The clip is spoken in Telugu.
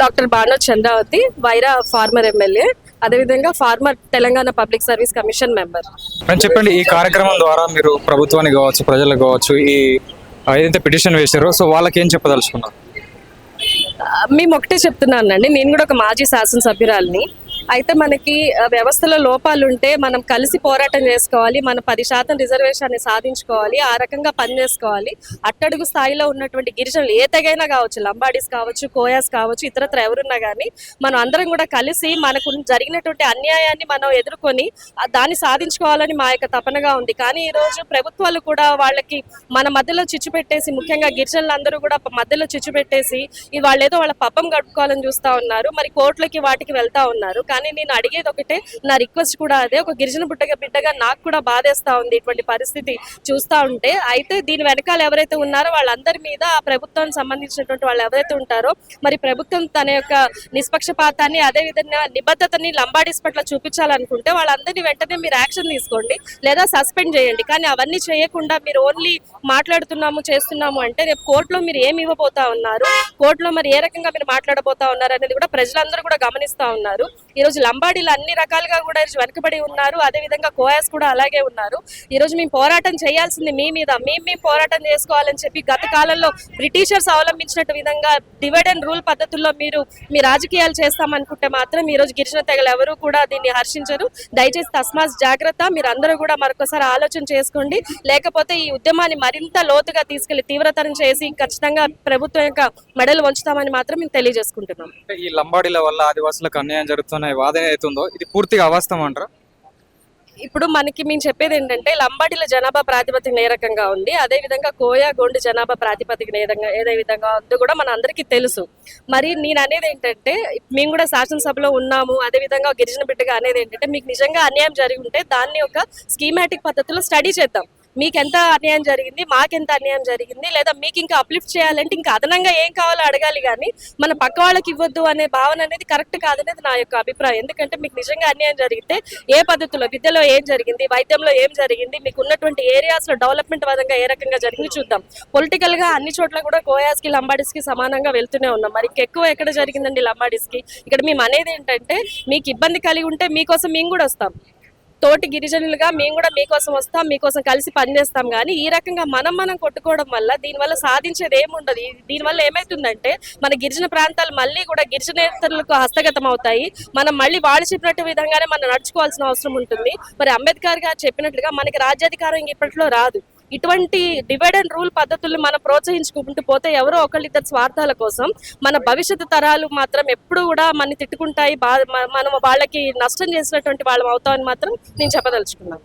Doctor Bano Chandravathi Wyra former MLA అదేవిధంగా former Telangana public service commission member. చెప్పండి ఈ కార్యక్రమం ద్వారా మీరు ప్రభుత్వానికి కావచ్చు ప్రజలకు కావచ్చు ఈ ఏదైతే పిటిషన్ వేశారో సో వాళ్ళకి ఏం చెప్పదలుచుకున్నారు? మేము ఒకటే చెప్తున్నానండి నేను కూడా ఒక మాజీ శాసనసభ్యురాలిని. అయితే మనకి వ్యవస్థలో లోపాలు ఉంటే మనం కలిసి పోరాటం చేసుకోవాలి మన పది శాతం రిజర్వేషన్ సాధించుకోవాలి ఆ రకంగా పనిచేసుకోవాలి. అట్టడుగు స్థాయిలో ఉన్నటువంటి గిరిజనులు ఏ తెగైనా కావచ్చు లంబాడీస్ కావచ్చు కోయాస్ కావచ్చు ఇతరత్ర ఎవరున్నా కానీ మనం అందరం కూడా కలిసి మనకు జరిగినటువంటి అన్యాయాన్ని మనం ఎదుర్కొని దాన్ని సాధించుకోవాలని మా యొక్క తపనగా ఉంది. కానీ ఈరోజు ప్రభుత్వాలు కూడా వాళ్ళకి మన మధ్యలో చిచ్చు పెట్టేసి ముఖ్యంగా గిరిజనులందరూ కూడా మధ్యలో చిచ్చు పెట్టేసి వాళ్ళు ఏదో వాళ్ళ పాపం గడుపుకోవాలని చూస్తా ఉన్నారు. మరి కోర్టులకి వాటికి వెళ్తా ఉన్నారు. కానీ నేను అడిగేది ఒకటే నా రిక్వెస్ట్ కూడా అదే. ఒక గిరిజన బిడ్డగా బిడ్డగా నాకు కూడా బాధేస్తా ఉంది ఇటువంటి పరిస్థితి చూస్తా ఉంటే. అయితే దీని వెనకాల ఎవరైతే ఉన్నారో వాళ్ళందరి మీద ఆ ప్రభుత్వానికి సంబంధించినటువంటి వాళ్ళు ఎవరైతే ఉంటారో మరి ప్రభుత్వం తన యొక్క నిష్పక్షపాతాన్ని అదే విధంగా నిబద్ధతని లంబాడీస్ పట్ల చూపించాలనుకుంటే వాళ్ళందరినీ వెంటనే మీరు యాక్షన్ తీసుకోండి లేదా సస్పెండ్ చేయండి. కానీ అవన్నీ చేయకుండా మీరు ఓన్లీ మాట్లాడుతున్నాము చేస్తున్నాము అంటే రేపు కోర్టులో మీరు ఏమి ఇవ్వబోతా ఉన్నారు కోర్టులో మరి ఏ రకంగా మీరు మాట్లాడబోతా ఉన్నారు అనేది కూడా ప్రజలందరూ కూడా గమనిస్తా ఉన్నారు. ఈ రోజు లంబాడీలు అన్ని రకాలుగా కూడా ఈరోజు వెనకబడి ఉన్నారు. అదే విధంగా కోయాస్ కూడా అలాగే ఉన్నారు. ఈ రోజు మేము పోరాటం చేయాల్సింది మీ మీద. మేము మేము పోరాటం చేసుకోవాలని చెప్పి గత కాలంలో బ్రిటిషర్స్ అవలంబించినట్టు విధంగా డివైడ్ అండ్ రూల్ పద్ధతుల్లో మీరు మీ రాజకీయాలు చేస్తామనుకుంటే మాత్రం ఈ రోజు గిరిజన తెగలు ఎవరు కూడా దీన్ని హర్షించరు. దయచేసి తస్మాత్ జాగ్రత్త. మీరు అందరూ కూడా మరొకసారి ఆలోచన చేసుకోండి. లేకపోతే ఈ ఉద్యమాన్ని మరింత లోతుగా తీసుకెళ్ళి తీవ్రతరం చేసి ఖచ్చితంగా ప్రభుత్వం యొక్క మెడలు వంచుతామని మాత్రం మేము తెలియజేసుకుంటున్నాం. ఈ లంబాడీల వల్ల ఆదివాసులకు అన్యాయం జరుగుతున్న వాదన అవుతుందో ఇది పూర్తిగా అవాస్తవం అంటారా? ఇప్పుడు మనకి మేము చెప్పేది ఏంటంటే లంబాడీల జనాభా ప్రాతిపదికన ఏ రకంగా ఉంది అదే విధంగా కోయా గోండు జనాభా ప్రాతిపదికన ఏ విధంగా విధంగా ఉందో కూడా మన అందరికీ తెలుసు. మరి నేను అనేది ఏంటంటే మేము కూడా శాసనసభలో ఉన్నాము అదే విధంగా గిరిజన బిడ్డగా అనేది ఏంటంటే మీకు నిజంగా అన్యాయం జరిగి ఉంటే దాన్ని ఒక స్కీమాటిక్ పద్ధతిలో స్టడీ చేద్దాం. మీకు ఎంత అన్యాయం జరిగింది మాకెంత అన్యాయం జరిగింది లేదా మీకు ఇంకా అప్లిఫ్ట్ చేయాలంటే ఇంకా అదనంగా ఏం కావాలో అడగాలి కానీ మన పక్క వాళ్ళకి ఇవ్వద్దు అనే భావన అనేది కరెక్ట్ కాదనేది నా యొక్క అభిప్రాయం. ఎందుకంటే మీకు నిజంగా అన్యాయం జరిగితే ఏ పద్ధతిలో విద్యలో ఏం జరిగింది వైద్యంలో ఏం జరిగింది మీకు ఉన్నటువంటి ఏరియాస్లో డెవలప్మెంట్ పరంగా ఏ రకంగా జరిగింది చూద్దాం. పొలిటికల్గా అన్ని చోట్ల కూడా కోయాస్కి కి సమానంగా వెళ్తూనే ఉన్నాం. మరి ఎక్కువ ఎక్కడ జరిగిందండి లంబాడీస్కి ఇక్కడ మేము అనేది ఏంటంటే మీకు ఇబ్బంది కలిగి ఉంటే మీకోసం మేము కూడా వస్తాం. తోటి గిరిజనులుగా మేము కూడా మీకోసం వస్తాం మీకోసం కలిసి పనిచేస్తాం. కానీ ఈ రకంగా మనం మనం కొట్టుకోవడం వల్ల దీనివల్ల సాధించేది ఏముండదు. దీనివల్ల ఏమైతుందంటే మన గిరిజన ప్రాంతాలు మళ్ళీ కూడా గిరిజనేతరులకు హస్తగతం అవుతాయి. మనం మళ్ళీ వాళ్ళు చెప్పినట్టు విధంగానే మనం నడుచుకోవాల్సిన అవసరం ఉంటుంది. మరి అంబేద్కర్ గారు చెప్పినట్లుగా మనకి రాజ్యాధికారం ఇప్పట్లో రాదు. ఇటువంటి డివైడ్ అండ్ రూల్ పద్ధతుల్ని మనం ప్రోత్సహించుకుంటూ పోతే ఎవరో ఒకళ్ళిద్దరు స్వార్థాల కోసం మన భవిష్యత్తు తరాలు మాత్రం ఎప్పుడు కూడా మన తిట్టుకుంటాయి బా మనం వాళ్ళకి నష్టం చేసినటువంటి వాళ్ళం అవుతామని మాత్రం నేను చెప్పదలుచుకున్నాను.